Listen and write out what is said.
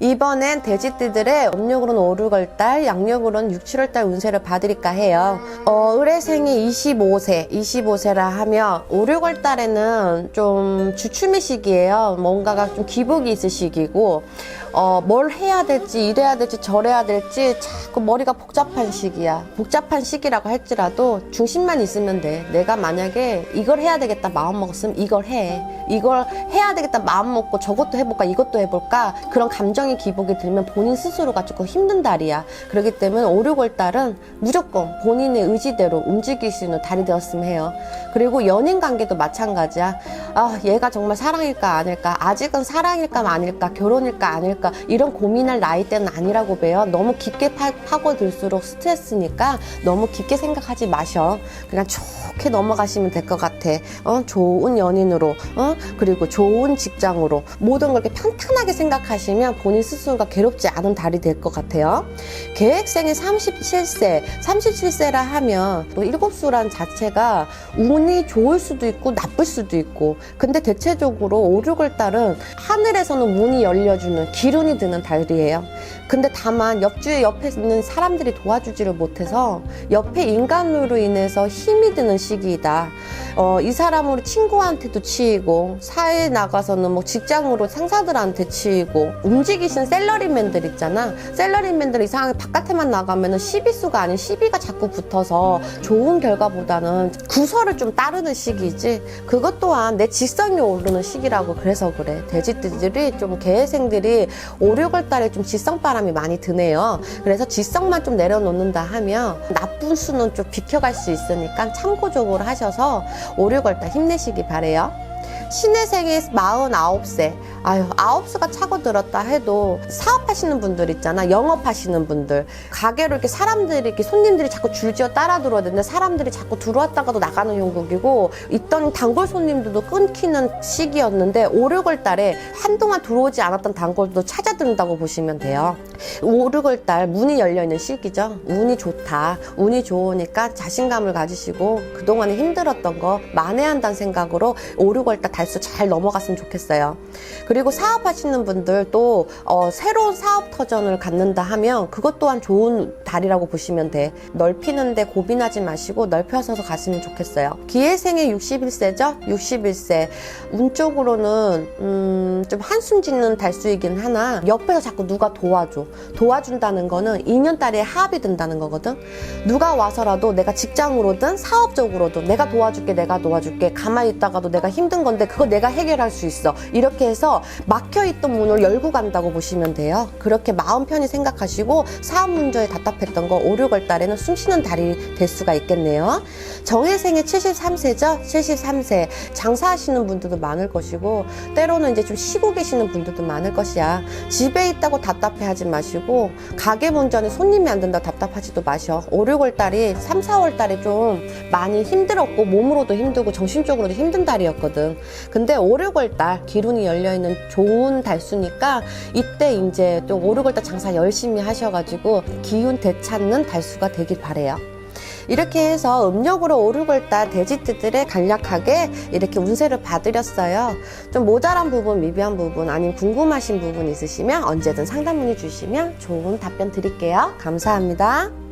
이번엔 돼지띠들의 음력으로는 5, 6월달, 양력으로는 6, 7월달 운세를 봐드릴까 해요. 어, 의뢰생이 25세, 25세라 하면 5, 6월달에는 좀 주춤의 시기예요. 뭔가가 좀 기복이 있을 시기고, 어, 뭘 해야 될지, 이래야 될지, 저래야 될지, 자꾸 머리가 복잡한 시기야. 복잡한 시기라고 할지라도 중심만 있으면 돼. 내가 만약에 이걸 해야 되겠다 마음 먹었으면 이걸 해. 이걸 해야 되겠다 마음 먹고 저것도 해볼까, 이것도 해볼까. 그런 감정의 기복이 들면 본인 스스로가 조금 힘든 달이야. 그렇기 때문에 5, 6월 달은 무조건 본인의 의지대로 움직일 수 있는 달이 되었으면 해요. 그리고 연인 관계도 마찬가지야. 아, 얘가 정말 사랑일까 아닐까? 아직은 사랑일까 아닐까? 결혼일까 아닐까? 이런 고민할 나이 때는 아니라고 봬요. 너무 깊게 파, 파고들수록 스트레스니까 너무 깊게 생각하지 마셔. 그냥 좋게 넘어가시면 될 것 같아. 어, 좋은 연인으로, 어, 그리고 좋은 직장으로 모든 걸 이렇게 평탄하게 생각하시면 본인 스스로가 괴롭지 않은 달이 될 것 같아요. 계획생이 37세, 37세라 하면 또 일곱 수란 자체가 운이 좋을 수도 있고 나쁠 수도 있고 근데 대체적으로 5, 6월 달은 하늘에서는 문이 열려주는 기운이 드는 달이에요. 근데 다만 옆주에 옆에 있는 사람들이 도와주지를 못해서 옆에 인간으로 인해서 힘이 드는 시기이다. 어, 이 사람으로 친구한테도 치이고 사회에 나가서는 뭐 직장으로 상사들한테 치이고 움직이신 셀러리맨들 있잖아. 셀러리맨들 이상하게 바깥에만 나가면은 시비수가 아닌 시비가 자꾸 붙어서 좋은 결과보다는 구설을 좀 따르는 시기지. 그것 또한 내 직성이 오르는 시기라고 그래서 그래. 돼지들이 좀 개생들이 5, 6월 달에 좀 직성바람이 많이 드네요. 그래서 직성만 좀 내려놓는다 하면 나쁜 수는 좀 비켜갈 수 있으니까 참고적으로 하셔서 5, 6월 달 힘내시기 바래요. 신혜생이 49세. 아유, 9수가 차고 들었다 해도 사업하시는 분들 있잖아. 영업하시는 분들. 가게로 이렇게 사람들이, 이렇게 손님들이 자꾸 줄지어 따라 들어야 되는데 사람들이 자꾸 들어왔다가도 나가는 형국이고 있던 단골 손님들도 끊기는 시기였는데 5, 6월 달에 한동안 들어오지 않았던 단골도 찾아든다고 보시면 돼요. 5, 6월 달 문이 열려있는 시기죠. 운이 좋다. 운이 좋으니까 자신감을 가지시고 그동안에 힘들었던 거 만회한다는 생각으로 5, 6월 달 달수 잘 넘어갔으면 좋겠어요. 그리고 사업하시는 분들도 어, 새로운 사업 터전을 갖는다 하면 그것 또한 좋은 달이라고 보시면 돼. 넓히는데 고민하지 마시고 넓혀서 갔으면 좋겠어요. 기회생의 61세죠? 61세. 운 쪽으로는 음, 좀 한숨 짓는 달수이긴 하나 옆에서 자꾸 누가 도와줘. 도와준다는 거는 2년달에 합이 든다는 거거든. 누가 와서라도 내가 직장으로든 사업적으로든 내가 도와줄게 내가 도와줄게 가만히 있다가도 내가 힘든 건데 그거 내가 해결할 수 있어. 이렇게 해서 막혀있던 문을 열고 간다고 보시면 돼요. 그렇게 마음 편히 생각하시고 사업 문제에 답답했던 거 5, 6월 달에는 숨쉬는 달이 될 수가 있겠네요. 정혜생이 73세죠? 73세. 장사하시는 분들도 많을 것이고 때로는 이제 좀 쉬고 계시는 분들도 많을 것이야. 집에 있다고 답답해 하지 마시고 가게 문전에 손님이 안 된다 답답하지도 마셔. 5, 6월 달이 3, 4월 달에 좀 많이 힘들었고 몸으로도 힘들고 정신적으로도 힘든 달이었거든. 근데 5, 6월 달 기운이 열려 있는 좋은 달수니까 이때 이제 또 5, 6월 달 장사 열심히 하셔가지고 기운 되찾는 달수가 되길 바래요. 이렇게 해서 음력으로 5, 6월 달 돼지띠들의 간략하게 이렇게 운세를 봐드렸어요. 좀 모자란 부분, 미비한 부분, 아니면 궁금하신 부분 있으시면 언제든 상담 문의 주시면 좋은 답변 드릴게요. 감사합니다.